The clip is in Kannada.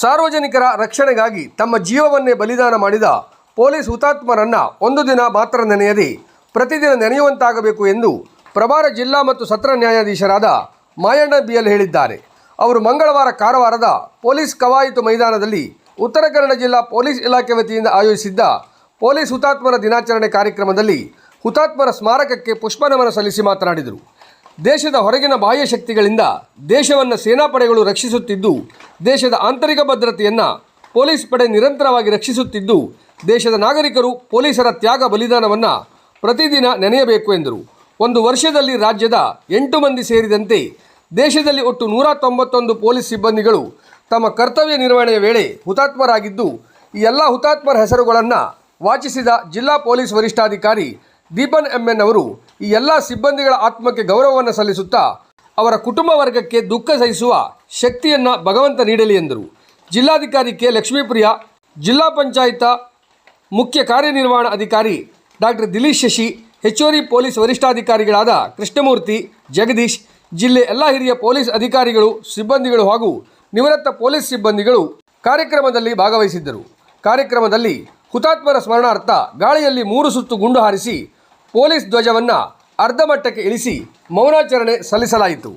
ಸಾರ್ವಜನಿಕರ ರಕ್ಷಣೆಗಾಗಿ ತಮ್ಮ ಜೀವವನ್ನೇ ಬಲಿದಾನ ಮಾಡಿದ ಪೊಲೀಸ್ ಹುತಾತ್ಮರನ್ನ ಒಂದು ದಿನ ಮಾತ್ರ ನೆನೆಯದೆ ಪ್ರತಿದಿನ ನೆನೆಯುವಂತಾಗಬೇಕು ಎಂದು ಪ್ರಭಾರ ಜಿಲ್ಲಾ ಮತ್ತು ಸತ್ರ ನ್ಯಾಯಾಧೀಶರಾದ ಮಾಯಣ್ಣ ಬಿಎಲ್ ಹೇಳಿದ್ದಾರೆ. ಅವರು ಮಂಗಳವಾರ ಕಾರವಾರದ ಪೊಲೀಸ್ ಕವಾಯಿತು ಮೈದಾನದಲ್ಲಿ ಉತ್ತರ ಕನ್ನಡ ಜಿಲ್ಲಾ ಪೊಲೀಸ್ ಇಲಾಖೆ ವತಿಯಿಂದ ಆಯೋಜಿಸಿದ್ದ ಪೊಲೀಸ್ ಹುತಾತ್ಮರ ದಿನಾಚರಣೆ ಕಾರ್ಯಕ್ರಮದಲ್ಲಿ ಹುತಾತ್ಮರ ಸ್ಮಾರಕಕ್ಕೆ ಪುಷ್ಪನಮನ ಸಲ್ಲಿಸಿ ಮಾತನಾಡಿದರು. ದೇಶದ ಹೊರಗಿನ ಬಾಹ್ಯ ಶಕ್ತಿಗಳಿಂದ ದೇಶವನ್ನು ಸೇನಾಪಡೆಗಳು ರಕ್ಷಿಸುತ್ತಿದ್ದು, ದೇಶದ ಆಂತರಿಕ ಭದ್ರತೆಯನ್ನು ಪೊಲೀಸ್ ಪಡೆ ನಿರಂತರವಾಗಿ ರಕ್ಷಿಸುತ್ತಿದ್ದು, ದೇಶದ ನಾಗರಿಕರು ಪೊಲೀಸರ ತ್ಯಾಗ ಬಲಿದಾನವನ್ನು ಪ್ರತಿದಿನ ನೆನೆಯಬೇಕು ಎಂದರು. ಒಂದು ವರ್ಷದಲ್ಲಿ ರಾಜ್ಯದ ಎಂಟು ಮಂದಿ ಸೇರಿದಂತೆ ದೇಶದಲ್ಲಿ ಒಟ್ಟು ನೂರ ತೊಂಬತ್ತೊಂದು ಪೊಲೀಸ್ ಸಿಬ್ಬಂದಿಗಳು ತಮ್ಮ ಕರ್ತವ್ಯ ನಿರ್ವಹಣೆಯ ವೇಳೆ ಹುತಾತ್ಮರಾಗಿದ್ದು, ಈ ಎಲ್ಲ ಹುತಾತ್ಮರ ಹೆಸರುಗಳನ್ನು ವಾಚಿಸಿದ ಜಿಲ್ಲಾ ಪೊಲೀಸ್ ವರಿಷ್ಠಾಧಿಕಾರಿ ದೀಪನ್ ಎಂಎನ್ ಅವರು ಈ ಎಲ್ಲ ಸಿಬ್ಬಂದಿಗಳ ಆತ್ಮಕ್ಕೆ ಗೌರವವನ್ನು ಸಲ್ಲಿಸುತ್ತಾ ಅವರ ಕುಟುಂಬ ವರ್ಗಕ್ಕೆ ದುಃಖ ಸಹಿಸುವ ಶಕ್ತಿಯನ್ನು ಭಗವಂತ ನೀಡಲಿ ಎಂದರು. ಜಿಲ್ಲಾಧಿಕಾರಿ ಕೆ. ಲಕ್ಷ್ಮೀಪ್ರಿಯ, ಜಿಲ್ಲಾ ಪಂಚಾಯತ ಮುಖ್ಯ ಕಾರ್ಯನಿರ್ವಹಣಾ ಅಧಿಕಾರಿ ಡಾಕ್ಟರ್ ದಿಲೀಶ್ ಶಶಿ, ಹೆಚ್ಚುವರಿ ಪೊಲೀಸ್ ವರಿಷ್ಠಾಧಿಕಾರಿಗಳಾದ ಕೃಷ್ಣಮೂರ್ತಿ, ಜಗದೀಶ್, ಜಿಲ್ಲೆ ಎಲ್ಲ ಹಿರಿಯ ಪೊಲೀಸ್ ಅಧಿಕಾರಿಗಳು, ಸಿಬ್ಬಂದಿಗಳು ಹಾಗೂ ನಿವೃತ್ತ ಪೊಲೀಸ್ ಸಿಬ್ಬಂದಿಗಳು ಕಾರ್ಯಕ್ರಮದಲ್ಲಿ ಭಾಗವಹಿಸಿದ್ದರು. ಕಾರ್ಯಕ್ರಮದಲ್ಲಿ ಹುತಾತ್ಮರ ಸ್ಮರಣಾರ್ಥ ಗಾಳಿಯಲ್ಲಿ ಮೂರು ಸುತ್ತು ಗುಂಡು ಹಾರಿಸಿ ಪೊಲೀಸ್ ಧ್ವಜವನ್ನು ಅರ್ಧಮಟ್ಟಕ್ಕೆ ಇಳಿಸಿ ಮೌನಾಚರಣೆ ಸಲ್ಲಿಸಲಾಯಿತು.